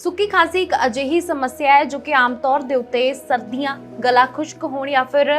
ਸੁੱਕੀ ਖਾਂਸੀ ਇੱਕ ਅਜਿਹੀ ਸਮੱਸਿਆ ਹੈ ਜੋ ਕਿ ਆਮ ਤੌਰ ਦੇ ਉੱਤੇ ਸਰਦੀਆਂ, ਗਲਾ ਖੁਸ਼ਕ ਹੋਣ ਜਾਂ ਫਿਰ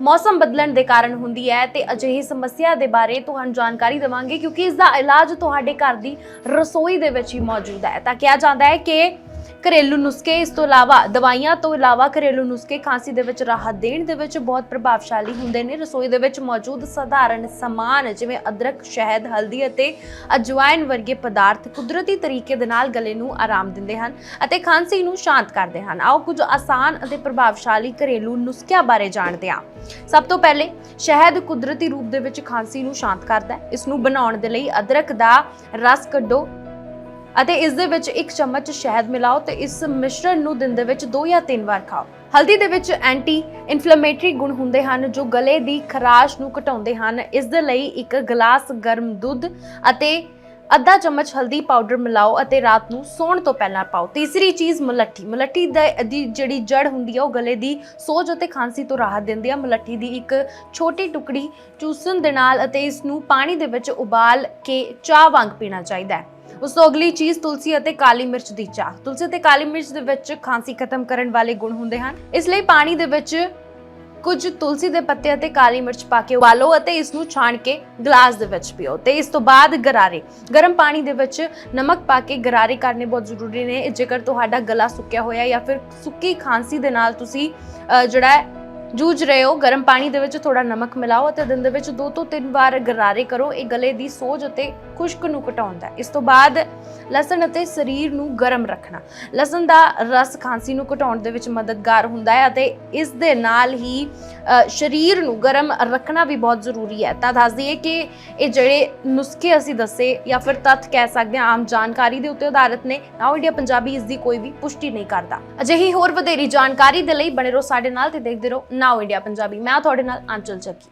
ਮੌਸਮ ਬਦਲਣ ਦੇ ਕਾਰਨ ਹੁੰਦੀ ਹੈ ਤੇ ਅਜਿਹੀ ਸਮੱਸਿਆ ਦੇ ਬਾਰੇ ਤੁਹਾਨੂੰ ਜਾਣਕਾਰੀ ਦੇਵਾਂਗੇ ਕਿਉਂਕਿ ਇਸ ਦਾ ਇਲਾਜ ਤੁਹਾਡੇ ਘਰ ਦੀ ਰਸੋਈ ਦੇ ਵਿੱਚ ਹੀ ਮੌਜੂਦ ਹੈ ਤਾਂ ਕਿਹਾ ਜਾਂਦਾ ਹੈ ਕਿ ਘਰੇਲੂ ਨੁਸਖੇ, ਇਸ ਤੋਂ ਇਲਾਵਾ ਦਵਾਈਆਂ ਤੋਂ ਇਲਾਵਾ ਘਰੇਲੂ ਨੁਸਖੇ ਖਾਂਸੀ ਦੇ ਵਿੱਚ ਰਾਹਤ ਦੇਣ ਦੇ ਵਿੱਚ ਬਹੁਤ ਪ੍ਰਭਾਵਸ਼ਾਲੀ ਹੁੰਦੇ ਨੇ। ਰਸੋਈ ਦੇ ਵਿੱਚ ਮੌਜੂਦ ਸਧਾਰਨ ਸਮਾਨ ਜਿਵੇਂ ਅਦਰਕ, ਸ਼ਹਿਦ, ਹਲਦੀ ਅਤੇ ਅਜਵਾਇਨ ਵਰਗੇ ਪਦਾਰਥ ਕੁਦਰਤੀ ਤਰੀਕੇ ਦੇ ਨਾਲ ਗਲੇ ਨੂੰ ਆਰਾਮ ਦਿੰਦੇ ਹਨ ਅਤੇ ਖਾਂਸੀ ਨੂੰ ਸ਼ਾਂਤ ਕਰਦੇ ਹਨ। ਆਓ ਕੁਝ ਆਸਾਨ ਅਤੇ ਪ੍ਰਭਾਵਸ਼ਾਲੀ ਘਰੇਲੂ ਨੁਸਖਿਆਂ ਬਾਰੇ ਜਾਣਦੇ ਹਾਂ। ਸਭ ਤੋਂ ਪਹਿਲੇ, ਸ਼ਹਿਦ ਕੁਦਰਤੀ ਰੂਪ ਦੇ ਵਿੱਚ ਖਾਂਸੀ ਨੂੰ ਸ਼ਾਂਤ ਕਰਦਾ ਹੈ। ਇਸ ਨੂੰ ਬਣਾਉਣ ਦੇ ਲਈ ਅਦਰਕ ਦਾ ਰਸ ਕੱਢੋ। ਅਤੇ ਇਸ ਦੇ ਵਿੱਚ ਇੱਕ ਚਮਚ ਸ਼ਹਿਦ ਮਿਲਾਓ ਤੇ ਇਸ ਮਿਸ਼ਰਣ ਨੂੰ ਦਿਨ ਦੇ ਵਿੱਚ 2 ਜਾਂ 3 ਵਾਰ ਖਾਓ। ਹਲਦੀ ਦੇ ਵਿੱਚ ਐਂਟੀ ਇਨਫਲੇਮੇਟਰੀ ਗੁਣ ਹੁੰਦੇ ਹਨ ਜੋ ਗਲੇ ਦੀ ਖਰਾਸ਼ ਨੂੰ ਘਟਾਉਂਦੇ ਹਨ। ਇਸ ਦੇ ਲਈ ਇੱਕ ਗਲਾਸ ਗਰਮ ਦੁੱਧ ਅਤੇ ਅੱਧਾ ਚਮਚ ਹਲਦੀ ਪਾਊਡਰ ਮਿਲਾਓ ਅਤੇ ਰਾਤ ਨੂੰ ਸੌਣ ਤੋਂ ਪਹਿਲਾਂ ਪਾਓ। ਤੀਸਰੀ ਚੀਜ਼ ਮਲੱਠੀ। ਮਲੱਠੀ ਦਾ- ਦੀ ਜਿਹੜੀ ਜੜ ਹੁੰਦੀ ਹੈ ਉਹ ਗਲੇ ਦੀ ਸੋਜ ਅਤੇ ਖਾਂਸੀ ਤੋਂ ਰਾਹਤ ਦਿੰਦੀ ਹੈ ਮਲੱਠੀ ਦੀ ਇੱਕ ਛੋਟੀ ਟੁਕੜੀ ਚੂਸਣ ਦੇ ਨਾਲ ਅਤੇ ਇਸ ਨੂੰ ਪਾਣੀ ਦੇ ਵਿੱਚ ਉਬਾਲ ਕੇ ਚਾਹ ਵਾਂਗ ਪੀਣਾ ਚਾਹੀਦਾ ਹੈ। ਉਸ ਤੋਂ ਅਗਲੀ ਚੀਜ਼ ਤੁਲਸੀ ਅਤੇ ਕਾਲੀ ਮਿਰਚ ਦੀ ਚਾਹ। ਤੁਲਸੀ ਅਤੇ ਕਾਲੀ ਮਿਰਚ ਦੇ ਵਿੱਚ ਖਾਂਸੀ ਖਤਮ ਕਰਨ ਵਾਲੇ ਗੁਣ ਹੁੰਦੇ ਹਨ। ਇਸ ਲਈ ਪਾਣੀ ਦੇ ਵਿੱਚ ਕੁਝ ਤੁਲਸੀ ਦੇ ਪੱਤੇ ਅਤੇ ਕਾਲੀ ਮਿਰਚ ਪਾ ਕੇ ਉਬਾਲੋ ਅਤੇ ਇਸ ਨੂੰ ਛਾਣ ਕੇ ਗਲਾਸ ਦੇ ਵਿੱਚ ਪੀਓ। ਤੇ ਇਸ ਤੋਂ ਬਾਅਦ ਗਰਾਰੇ। ਗਰਮ ਪਾਣੀ ਦੇ ਵਿੱਚ ਨਮਕ ਪਾ ਕੇ ਗਰਾਰੇ ਕਰਨੇ ਬਹੁਤ ਜ਼ਰੂਰੀ ਨੇ। ਜੇਕਰ ਤੁਹਾਡਾ ਗਲਾ ਸੁੱਕਿਆ ਹੋਇਆ ਜਾਂ ਫਿਰ ਸੁੱਕੀ ਖਾਂਸੀ ਦੇ ਨਾਲ ਤੁਸੀਂ ਜਿਹੜਾ ਜੂਝ ਰਹੇ ਹੋ। ਗਰਮ ਪਾਣੀ ਦੇ ਵਿੱਚ ਥੋੜਾ ਨਮਕ ਮਿਲਾਓ ਅਤੇ ਦਿਨ ਦੇ ਵਿੱਚ ਦੋ ਤੋਂ ਤਿੰਨ ਵਾਰ ਗਰਾਰੇ ਕਰੋ। ਇਹ ਗਲੇ ਦੀ ਸੋਜ ਅਤੇ ਖੁਸ਼ਕ ਨੂੰ ਘਟਾਉਂਦਾ ਹੈ। ਇਸ ਤੋਂ ਬਾਅਦ ਲਸਣ ਅਤੇ ਸਰੀਰ ਨੂੰ ਗਰਮ ਰੱਖਣਾ। ਲਸਣ ਦਾ ਰਸ ਖਾਂਸੀ ਨੂੰ ਘਟਾਉਣ ਦੇ ਵਿੱਚ ਮਦਦਗਾਰ ਹੁੰਦਾ ਹੈ ਅਤੇ ਇਸ ਦੇ ਨਾਲ ਹੀ ਸਰੀਰ ਨੂੰ ਗਰਮ ਰੱਖਣਾ ਵੀ ਬਹੁਤ ਜ਼ਰੂਰੀ ਹੈ। ਤਾਂ ਦੱਸ ਦਈਏ ਕਿ ਇਹ ਜਿਹੜੇ ਨੁਸਖੇ ਅਸੀਂ ਦੱਸੇ ਜਾਂ ਫਿਰ ਤੱਥ ਕਹਿ ਸਕਦੇ ਹਾਂ, ਆਮ ਜਾਣਕਾਰੀ ਦੇ ਉੱਤੇ ਆਧਾਰਿਤ ਨੇ ਨਾਓ ਇੰਡੀਆ ਪੰਜਾਬੀ ਇਸ ਦੀ ਕੋਈ ਵੀ ਪੁਸ਼ਟੀ ਨਹੀਂ ਕਰਦਾ। ਅਜਿਹੀ ਹੋਰ ਵਧੇਰੀ ਜਾਣਕਾਰੀ ਦੇ ਲਈ ਬਣੇ ਰਹੋ ਸਾਡੇ ਨਾਲ ਤੇ ਦੇਖਦੇ ਰਹੋ। ਨਾਓ ਇੰਡੀਆ ਪੰਜਾਬੀ ਮੈਂ ਤੁਹਾਡੇ ਨਾਲ ਅੰਚਲ ਚੱਕੀ